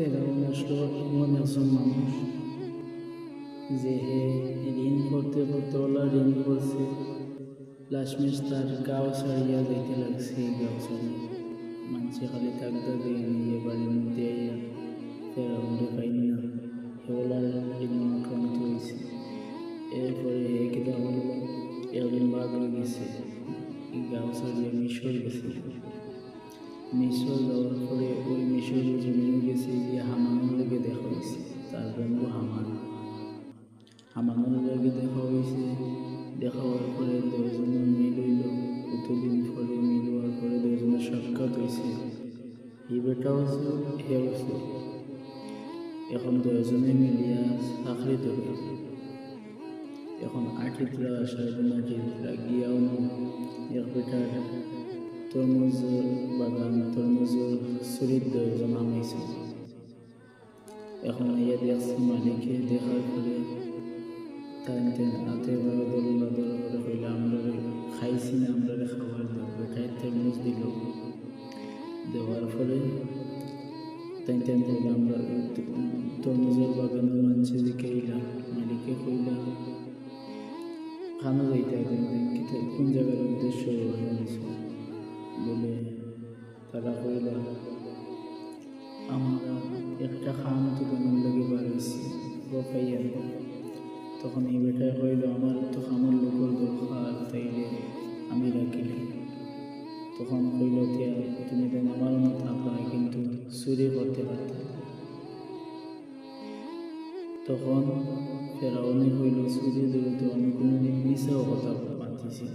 ফেরাউন আসলো এমন একজন মানুষ। যে হে ঋণ করতে করতে ওলা ঋণ করছে লাশমেশ তার গাও ছাড়িয়া যাইতে লাগছে গাও ছাড়িয়া। মানুষে খালি থাকতে দিয়ে নিয়ে বাড়ির মধ্যে আইয়া ফেরাউনরে পাইনি না। ওলার ঋণ আক্রান্ত হয়েছে এরপরে হে কিতা হলো বাদ হয়ে গেছে। গাও ছাড়িয়া মিশর গেছে। মিশর যাওয়ার পরে ওই মিশর জমিনে গেছে গিয়ে হামানের দেখা হয়েছে। তার বন্ধু হামান। হামানের দেখা হয়েছে। দেখা হওয়ার পরে দুজনের মিল হইল। কতদিন পরে মিল হওয়ার পরে দুজনের সাক্ষাৎ হয়েছে। এই বেটাও আছে হেও আছে এখন দুজনে মিলিয়া চাকরি ধরে এখন আর্টিতরা সারাদিন আর্টিতরা গিয়াও এক বেটার তরমুজ, বাগান তরমুজ দুজন আনাইছে এখন ইয়ে দেখছি মালিকে দেখার পরে টাইম হাতে খাইছি না, আমরা খাবার দেব বেটায় তরমুজ দিল। দেওয়ার ফলে টাইম টাইম কইলে আমরা তরমুজের বাগানের মানুষে যে কইলাম মালিকে কইলাম, খানো যাইতে কোন জায়গার উদ্দেশ্য? বলে তারা কইল, আমরা একটা খাম দোকানের লগে হয়েছি বকাইয়া তখন এই বেটায় কইল, আমার তো খামর লোকের দরকার, তাইলে আমি রাখিলে তখন কইল তুমি তো আমার মতো আপনার কিন্তু চুরি করতে পারতে তখন ফেরাউনি হইল চুরি ধরে তো আমি কোনোদিন মিশাও কথা মাতিছি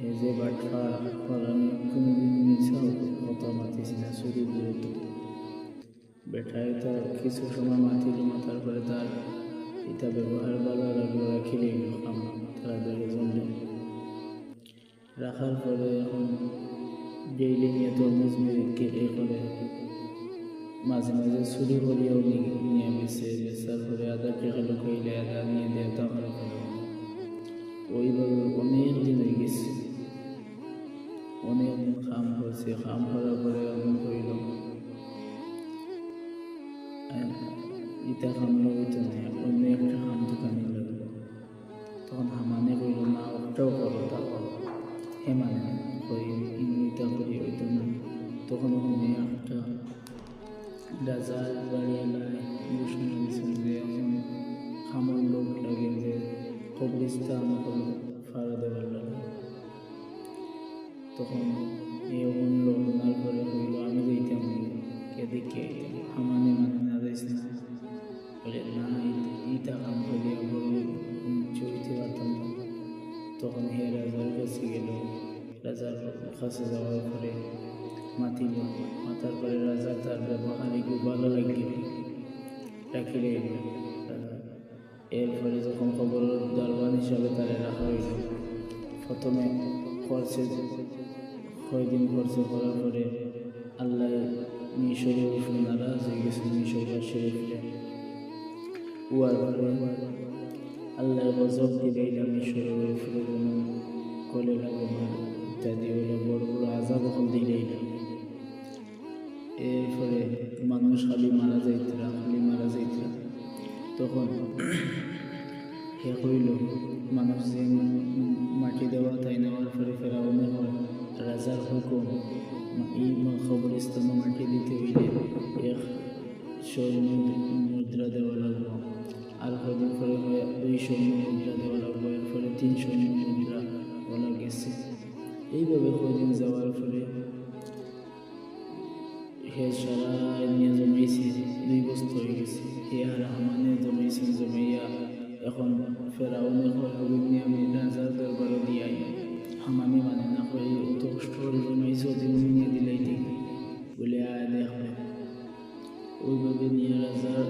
হে যে বাটফা আমি কোনোদিন মিশাও কথা মাতিছি না চুরি ধরে তো বেটায় তো কিছু সময় মাতিল মাতার পরে তার এটা ব্যবহার ভালো লাগল রাখিলে তারা দুজন রাখার পরে এখন ডেইলি নিয়ে তরমুজ কেটে করে। মাঝে মাঝে চুরি করিয়াও নিয়ে বেছে বেচার পরে আদা টাকা লুকাইলে আদা নিয়ে দেয় তখন ওইভাবে অনেক দিন হয়ে গেছে। অনেক কাম করছে কাম করার পরে আমি করিল ইটা কাম লইতো না, অন্য একটা কাম দোকানে লাগল তখন হামানে কইল, না, ওটাও করো তা করো। হে মানে ইটা করি ওইতো না। তখন ওখানে একটা রাজার বাড়ি এলাকায় ঘোষণা দিয়েছেন যে, এখন খামর লোক লাগে যে কবরিস্তান ফাড়া দেওয়ার লাগে। তখন এ বলল ওনার পরে হইল আমি যাইতাম কে? দেখে আমানে মানে না যাইছে না? বলে, না ইটা কাম করিয়া বড় চলতে পারতাম না। তখন হে রাজার কাছে গেল। রাজার কাছে যাওয়ার পরে মাতিল মাতার পরে রাজা তার ব্যবহারে খুব ভালো লাগিল। রাখিলে এরপরে যখন খবর দরবার হিসাবে তারা রাখা হইল, প্রথমে খরচে কয়দিন খরচে করার পরে আল্লাহ মিশরে উঠে নারাজ হয়ে গেছে মিশরবাসীর উঠলে উয়ার পরে আল্লাহ গজব দিলে মিশরে উঠলে কোনো কলেরা ইত্যাদি হলো বড় বড় আজাব দিলেই না এরপরে মানুষ খালি মারা যাইতরা খালি মারা যাইতরা তখন হে কইল মানুষ যে মাটি দেওয়া তাই ফেরাও হয় রাজার হুকুম। এই খবরস্থানে মাটি দিতে হইলে এক সৈন্য মুদ্রা দেওয়া লাগবো আর কদিন পরে দুই সৈন্য মুদ্রা দেওয়া লাগবো এরপরে তিন সৈন্য মুদ্রা বলা গেছে এইভাবে কদিন যাওয়ার পরে হে সারা নিয়ে জমাইছে, দুই বস্তু হয়ে গেছে। হে আর হামানে জমাইছেন জমাইয়া এখন ফেরাউনে নিয়ে আমি হামানে মানে না কই অত কষ্ট করে জমাইছে তুমি নিয়ে দিলাই ঠিক বলে, আয় দেখবে ওইভাবে নিয়ে রাজার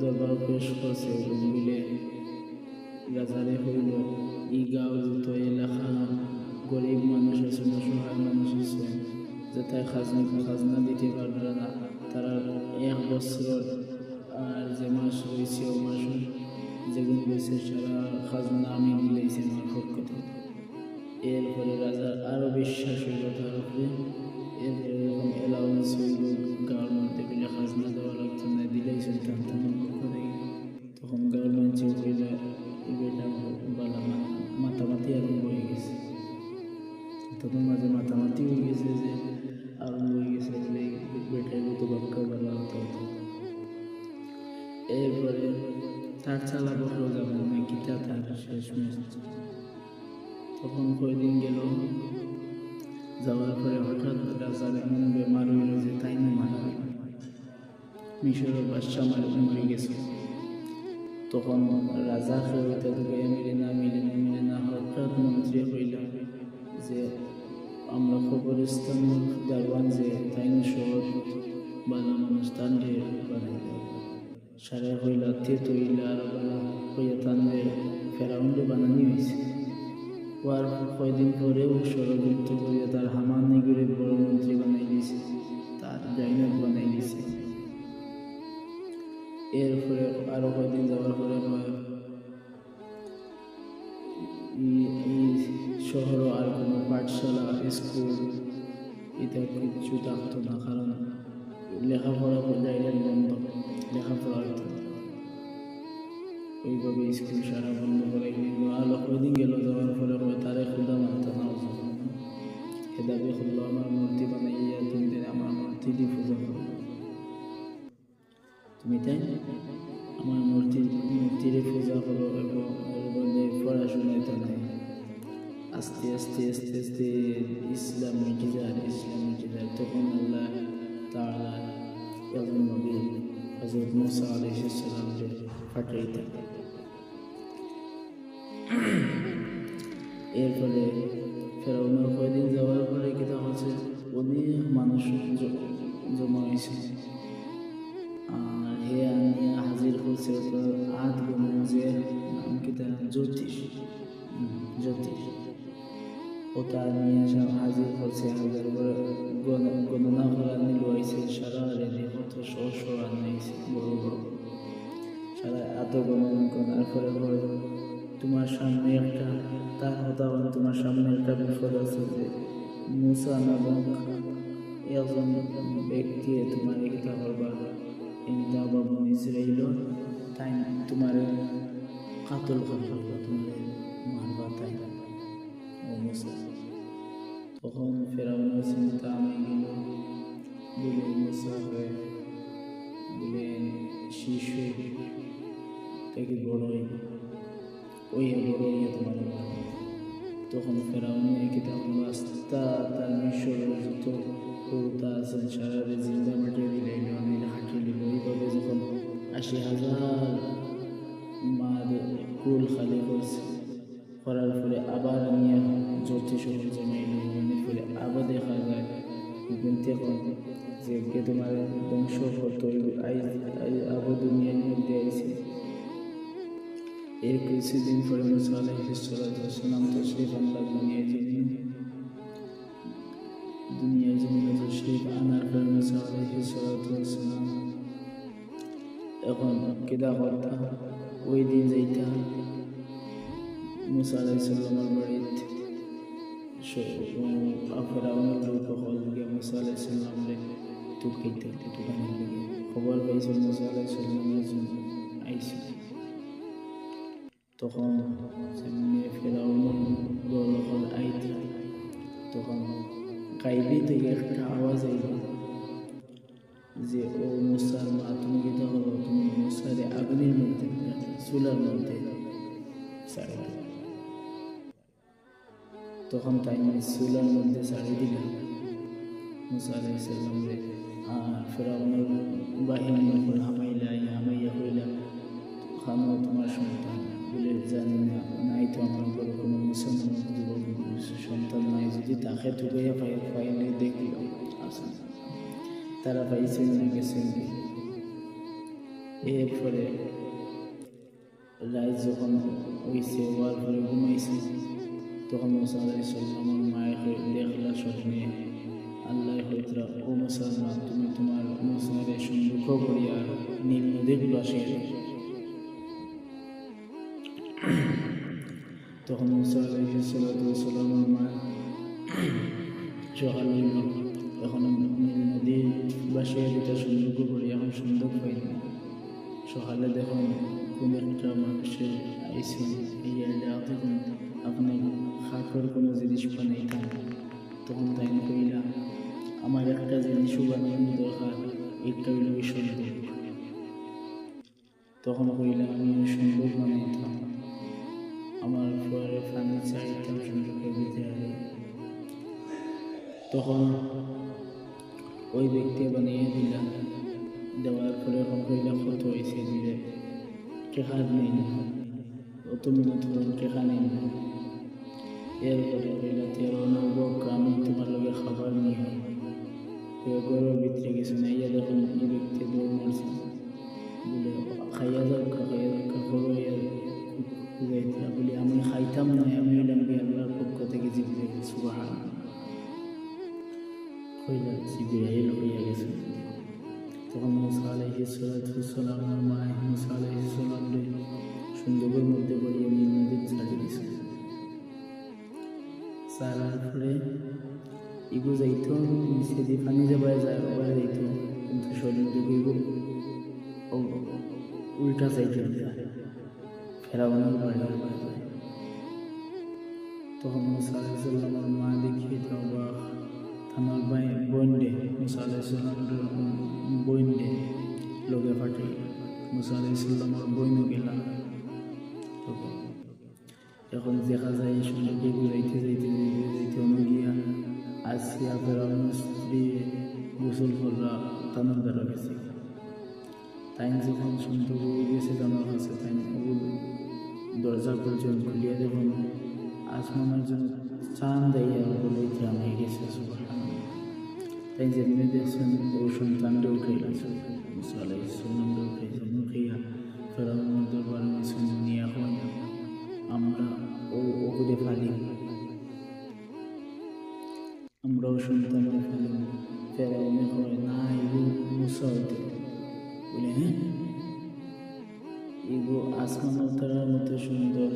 দরবার পেশ করছে বলে, রাজারে হইল ই গাঁও যত এলাকা, গরিব মানুষ আছে, অসহায় মানুষ আছে যে তাই খাজনা খাজনা দিতে পারবে না, তারা এক বছর আর যে মাস রয়েছে, ও মাস যেগুলো রয়েছে, সারা খাজনা আমি দিলেইছি আমার পক্ষ থেকে। এরপরে রাজার আরও বিশ্বাস তার উপরে মিলে না মিলে না মিলে না হঠাৎ মন্ত্রী যে আমরা যে তাই শহর তান সারা আর হইয়া ফেরাউন্ডে বানানি হয়েছে কয়দিন পরেও ষড়যন্ত্র করিয়া তার হামান নিগুড়ে বড় মন্ত্রী বানাই দিয়েছে তার ডাইনার বানাই দিয়েছে এরপরে আরও কয়দিন যাওয়ার পরে শহর আর কোনো পাঠশালা, স্কুল এটা কিছু থাকতো না, কারণ লেখাপড়া ডাইরেক্ট বন্ধ লেখাপড়া হইতো। ওইভাবে স্কুল সারা বন্ধ করে আলো কয়দিন গেল, যাওয়ার পরে তারে খুদা মানতে না হেদাবে খুললো আমার মূর্তি বানাইয়া তুমি আমার মূর্তি দিয়ে পূজা করো। তুমি তাই আমার মূর্তি মূর্তিরে পূজা করো এবং পড়াশোনায় তো নাই। আস্তে আস্তে আস্তে আস্তে ইসলাম যায় ইসলাম যায় তখন আল্লাহ তারা একজন নবী হজরত মুসা আলহিসামকে পাঠাইতেন এরপরে ফেরাউনের কয়দিন যাওয়ার পরে কিতা হচ্ছে অনেক মানুষ জমা হয়েছে। আর হে আনিয়া হাজির তো আট গুণ যে নাম কিতা জ্যোতিষ ও তার নিয়ে এসে হাজির হাজার গণনা সারা রেডি কত শো শো আনাইছে বড় বড়। সারা এত গণনা করার পরে বলে, তোমার সামনে একটা তার বলে তোমার সামনে একটা বিপদ আছে যে মুসা নামক একজন ব্যক্তি তোমার এটা করবা ইন্দা বাবু ইসরাইল তাই তোমার কাতল করবা তোমার মারবা তাই তখন ফেরাউনের চিন্তা আমি গেল বলে মুসা হয়ে বলে, শিশু থেকে বড় হইব ওই বড় হইয়া তোমার। তখন ফেরাউনের কিতাব রাস্তা তার মিশরের যত কবিতা আছেন সারা জিন্দা মাটিয়ে দিলাইল অনেক হাঁটিয়ে দিল। এইভাবে যখন আশি হাজার মার কুল খালি করছে করার পরে আবার নিয়ে জ্যোতিষ জমাইল জমানোর পরে আবার দেখা যায়। কিন্তু এখন যে কে তোমার বংশ কত আবু দুনিয়ার মধ্যে আইছে এর কিছুদিন পরে মুসা আলাইহিসসালাম তশরিফ আনলা দুনিয়ায় জমিনে দুনিয়ায় জমিনে তশরিফ আনার পরে মুসা আলাইহিসসালাম এখন কেদা কথা ওই দিন যাইতা মুসা আলাইসাল্লামের বাড়িতে ফেরাউনের লোক হল গিয়ে মুসা আলাইসাল্লামরে টুকাইতে টুকানোর লাগে খবর পাইছে মুসা জন্য, আইসি তখন সামনে ফেরাউনের আইতে, তখন গাইবি থেকে একটা আওয়াজ আইল যে, ও মুসার মা, তুমি কি হলো তুমি মুসারে আগুনের মধ্যে, চুলার মধ্যে দাও। তখন তাই আমি চুলার মধ্যে ছাড়ি দিলাম মুসা আলাইসাল্লাম রে আর ফেরাউনের বাহিনী এখন হামাইলা হামাইয়া হইলা। খানো তোমার সন্তান, বলে জানি না, নাই তো আমার বড় কোনো মুসলমান যুবক, সন্তান নাই, যদি তাকে ঢুকাইয়া পাই পাইলে দেখল আসুন। তারা পাইছে না, গেছেন এরপরে রাত যখন হয়েছে হওয়ার পরে ঘুমাইছে তখন মুসা মায়ের হয়ে দেখলা স্বপ্নে আল্লাহ হইতরা ও মুসলমান তুমি তোমার মুসলারে সম্মুখ করিয়া নীল নদীর তখন মুসা মা সকাল হইল এখন নীল নদীর বাসে দুটা সুন্দর করি এখন সুন্দর পাইনি সকালে দেখুন কোন একটা মানুষের আইসেন এই দেখুন আপনি খাটর কোনো জিনিস বানাইতাম তখন তাই কইলাম আমার একটা জিনিসও বানানোর দরকার একটা হইল সন্দেহ তখন কইলাম আমি সুন্দর বানাইতাম। আমার পরে ফানি চাইতাম সুন্দর ভিতরে তখন ওই ব্যক্তি বানিয়ে দিলাম দেওয়ার পরে এখন কইলাম কত হয়েছে দিলে কেহার নেই না। অত হল কেহা নেই না? এরপরে কইলা তেরো নবক আমি তোমার লগে খাবার নিয়ে গরুর ভিতরে গেছে না ইয়া দেখুন এই ব্যক্তি দৌড় মারছে বলে খাইয়া যাও খাইয়া যাও করো খুঁজাইতে বলে আমি খাইতাম না আমি হইলাম কি আল্লাহর পক্ষ থেকে জিবরে সুবাহ কইলা জিবরাইল হইয়া গেছে তখন মুসা আলাইহি সালাম আমার মা মুসা আলাইহি সালাম সুন্দরের মধ্যে পড়িয়ে নীল নদীর ছাড়িয়ে দিছে সারার পরে ইগো যাইতো, নিচে দিয়ে পানি যাবায় যায় ওবার যাইতো, কিন্তু শরীর দিকে ইগো উল্টা যায় ফেরাবানোর যায় তখন মুসা আলাইসাল্লামের মা দেখিয়ে তো বা থানার বাই বইন্ডে। মুসা আলাইসাল্লামের বইন্ডে। লোকে ফাটে, মুসা আলাইসাল্লামের বইনও গেলাম এখন দেখা যায় সুন্দরকে যাইতে যাইতে যাইতে যাইতে অন্য গিয়া আসিয়া ফেরাউন স্ত্রী গোসল কররা তানোর দ্বারা গেছে। তাই যখন সুন্দর গেছে তানোর কাছে, তাই দরজা পর্যন্ত খুলিয়া যখন আসমানের জন্য চান দেয়া বলে হয়ে গেছে তাই যেমনি দেখছেন, ও সন্তানটা উঠে গেছে। আমরা ও ওগুলো ফালি। আমরাও সন্তানকে ফালি। ফেরাউনে হয় না এগো মুসা হতে বলে হ্যাঁ? এগো আসমান উত্তরার মতো সুন্দর।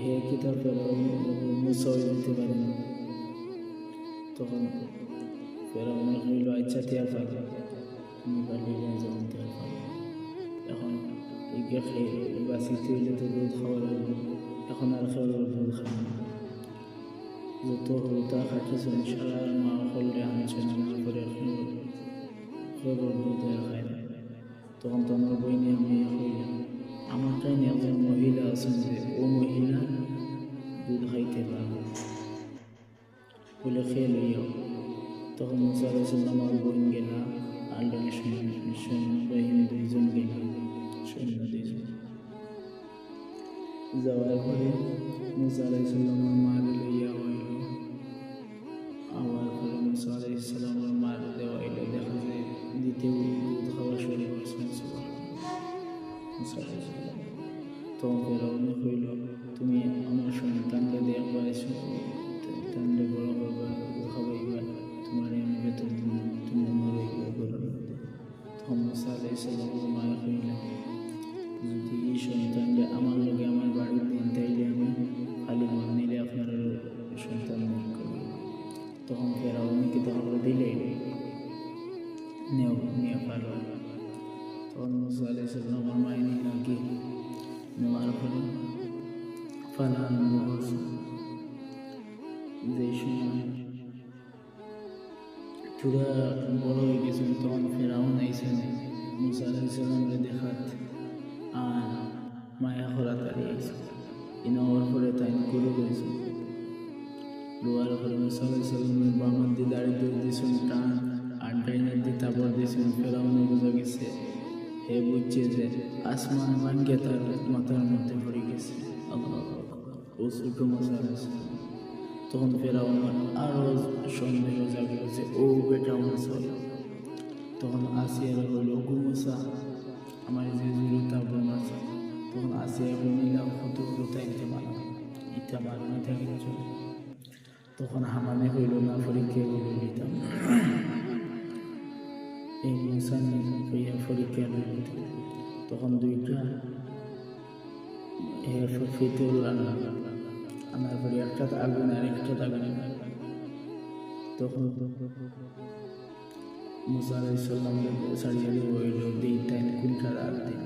হে কি তার ফেরাউন মুসা দিতে পারে না। তখন ফেরাউনে হইল আচ্ছা টিয়া ফালি আমি পারলি যেমন টিয়া ফালি এখন খেয়ে বাসিতে হইলে তো দুধ খাওয়া লাগবে। এখন আর খাওয়ার দুধ খাব যত হলতা খাটিছেন সারা মা হলে আনছেন আমার করে খবর দুধ আর খাই না তখন তো আমার বই নিয়ে আমি হইলাম আমার কাহিনী একজন মহিলা আছেন যে ও মহিলা দুধ খাইতে পারবে বলে খেয়ে লইয়াও তখন মুসা আলাইসাল্লাম আমার বোন গেলাম আল্লাহ সৈন্য বাহিনী দুইজন গেলাম যাওয়ার পরে মুসা আলাইসাল্লামের মার লইয়া হইল আবার পরে মুসা আলাইসাল্লামের মার দেওয়া হইল দেখা যায় দ্বিতীয় দুধ খাওয়া শুরু করছেন মুসা আলাইসাল্লাম হইল। তুমি আমার সন্তানকে দেখবা এসো সন্তানকে বড় করবা খাবাইবা তোমার আমি বেতন তুমি আমার তখন মুসা আলাইসাল্লামের মায়ের হইল যদি এই সন্তানকে আমার বড় হয়ে গেছেন, তখন ফেরাউন আইসেন মুসা সাল্লামকে দেখাত আর মায়া খরা তাড়ি আইসে ইনাওয়ার তাই করে গেছে লোয়ার পরে মুসা আলাই সাল্লামের বামান দিয়ে দাঁড়িয়ে দিয়েছেন টান আর ডাইনার দিয়ে তারপর দিয়েছেন। ফেরাউনে বোঝা গেছে হে বুঝছে যে আসমান ভাঙ্গে তার মাথার মধ্যে পড়ে গেছে। আল্লাহ ও ছোট মজা আছে তখন ফেরাউন আরও সন্দেহ জাগে গেছে ও বেটা মশা তখন আসিয়ার হলো গুমসা আমার যে জুরুতা বোন আছে তখন আসিয়া বলিলাম কত তাই দিতে পারলাম ইটা মারুনি থাকে তখন হামানে হইল না, পরীক্ষা গুলো নিতাম। এই মুসান হইয়া লইল তখন দুইটা ফিতুল আনলাম আনার পরে একটা আগুন আর একটা আগুন। তখন মুসা আলাইসাল্লাম দেবো হইল দিন টাইম কুলটার আর দিন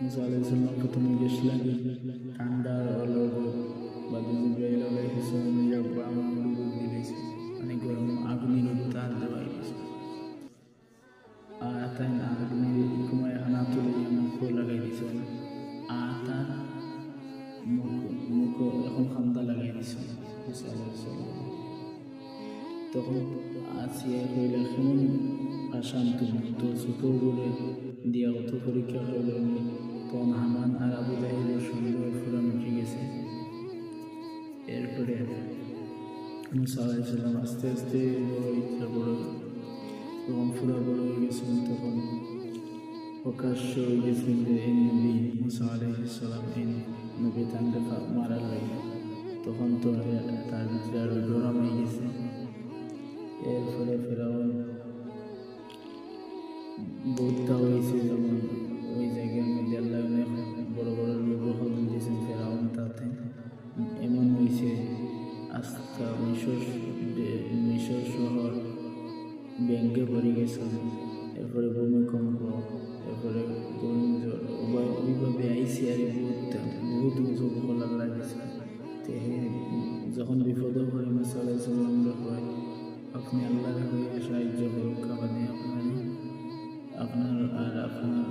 মুসা আলাইসাল্লাম প্রথমে বা জিব্রাইল আলাইহিসসালাম যাবা আমার দিয়েছে। মানে গরম আগুনের তার দেওয়া তার মুখ মুখ, এখন খামতা লাগাই দিছে। তখন আসিয়া কইলা কেমন আসাম, তুমি তো বলে দিয়া অত পরীক্ষা করল তখন হামান আর আবু জাহিদ সুন্দর ফুরান উঠে গেছে। এরপরে মুসা আলাইসাল্লাম আস্তে আস্তে বড় ইচ্ছা বড় তখন ফুরা বড় হয়ে গেছেন তখন প্রকাশ্য হয়ে গেছেন যে এই নবী মুসা এই নবী তাকে মারা লাগে তখন তো তার ভিতরে আরও গরম হয়ে গেছে। এরপরে ফেরাউন বৌদ্ধা হয়েছে যেমন ওই জায়গার মধ্যে আল্লাহ অনেক বড় বড় লোক দিয়েছেন ফেরাউন তাতে। এমন হয়েছে আস্থা মিশর মিশর শহর ব্যাংকে পড়ে গেছে। এরপরে ভূমিকম্প, এরপরে আর বহুত বহুত বছর বহল আল্লাহ গেছে তে যখন বিপদ হয় মুসাল্লাহ সাল্লামরা হয়। আপনি আল্লাহর হয়ে সাহায্য করুন আপনি আপনার আপনার আর আপনার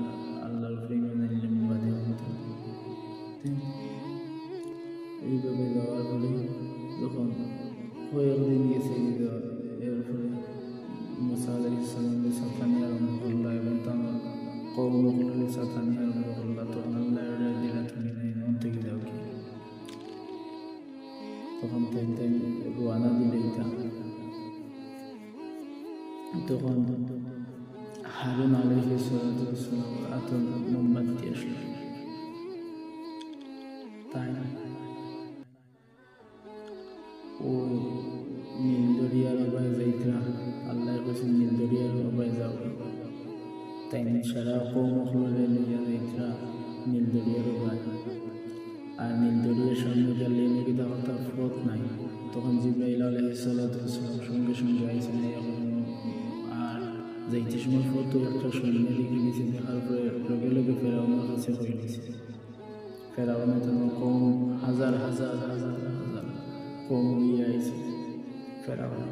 তখন হারুন আলহি সালাম এত মোমবাতি তাই ওই নীলদরিয়ার অবায় যাইতা আল্লাহ কাছে নীলদরিয়ার অবায় যাও। তাই সারা কৌমখলরে লইয়া যাইতা নীলদরিয়ার অবায় আর নীলদরিয়ার সামনে গেলে নাকি তখন তার ফত নাই, তখন যাইতে সময় ফটো একটা সৈন্য দিকে গেছে দেখার পরে লগে লগে ফেরাউনের কাছে হয়ে গেছে। ফেরাউনে তখন কম হাজার হাজার হাজার হাজার কম ইয়ে আইছে ফেরাউন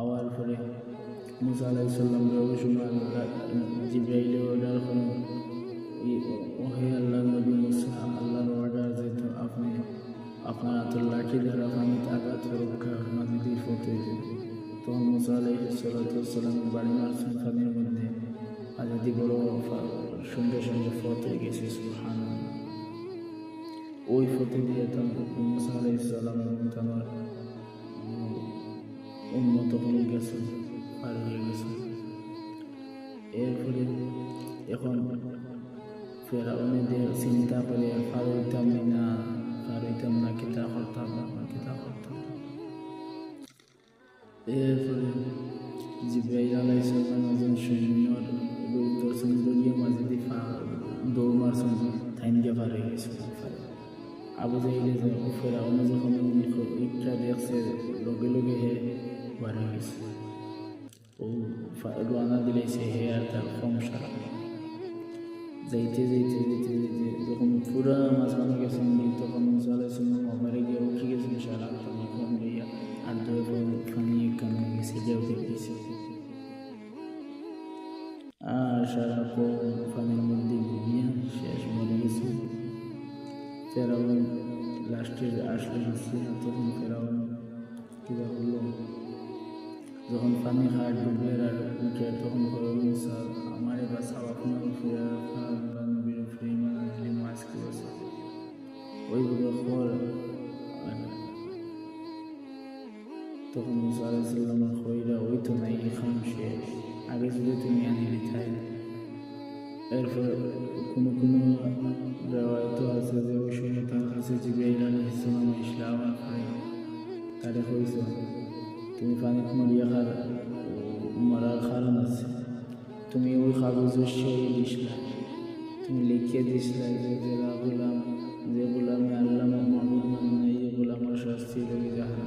আওয়ার পরে মুসা আলাইসাল্লাম রবি সময় আল্লাহ অর্ডার করেন ওহে আল্লাহ নবী মুসা, আল্লাহর অর্ডার যেহেতু আপনি, আপনার হাতের লাঠি দ্বারা পানিতে আঘাত রক্ষা দিয়ে ফতে তখন মুসা আলাইসাল্লামের বাড়ি মারছেন পানির মধ্যে। আজাদি বড় সঙ্গে সঙ্গে ফত গেছে সুহান ওই ফতে দিয়ে তখন মুসা আলাইসাল্লাম তোমার উন্নত হয়ে গেছে, পার হয়ে গেছে। এরপরে এখন ফেরাউনেদের চিন্তা করে পারইতাম না পারইতাম না, কিতা করতাম না, কিতা এরপরে জিব্রাইল আলাইসাল্লাম একজন সৈন্যর রূপ দর্শন দলীয় মাঝে দিয়ে দৌড় মারছেন থাইন দিয়ে পার হয়ে গেছে। আবু জাহিলে ফেরাউনে যখন ইকটা দেখছে লগে লগে হে বার হয়ে গেছে। ও রানা দিলেছে হে আর তার কম সারা যাইতে যাইতে যাইতে যাইতে যখন পুরা মাঝখানে গেছেন তখন মুসাল্লাম আমার গিয়ে উঠে গেছেন, সারা কম গিয়া আর পানি গেছে যাও দেখেছে আর সারা কম পানির মধ্যে ঘুমিয়ে শেষ মরে গেছে। ফেরাউন লাস্টের আসলে গেছে তখন ফেরাউন কিবা হলো? যখন পানি খায় ডুবে আর উঠে তখন করে স্যার, আমার এবার আপনার ফিরে তখন মুসা খইরা ওই তো নাই খাম শেষ। আগে যদি তুমি আনিলি তাই এরপর কোনো কোনো রেওয়ায়ত আছে যে ওই সময় তার কাছে জিব্রাইল আলাইহিস সালাম ইসলাম তারে কইছে তুমি পানিত মরিয়া খার, মরার কারণ আছে। তুমি ওই কাগজের সেই দিসলা তুমি লিখিয়ে দিসলা যে যারা গোলাম, যে গোলামে আল্লাহ মাহমুদ মানে এই গোলামের শাস্তি লই যাহা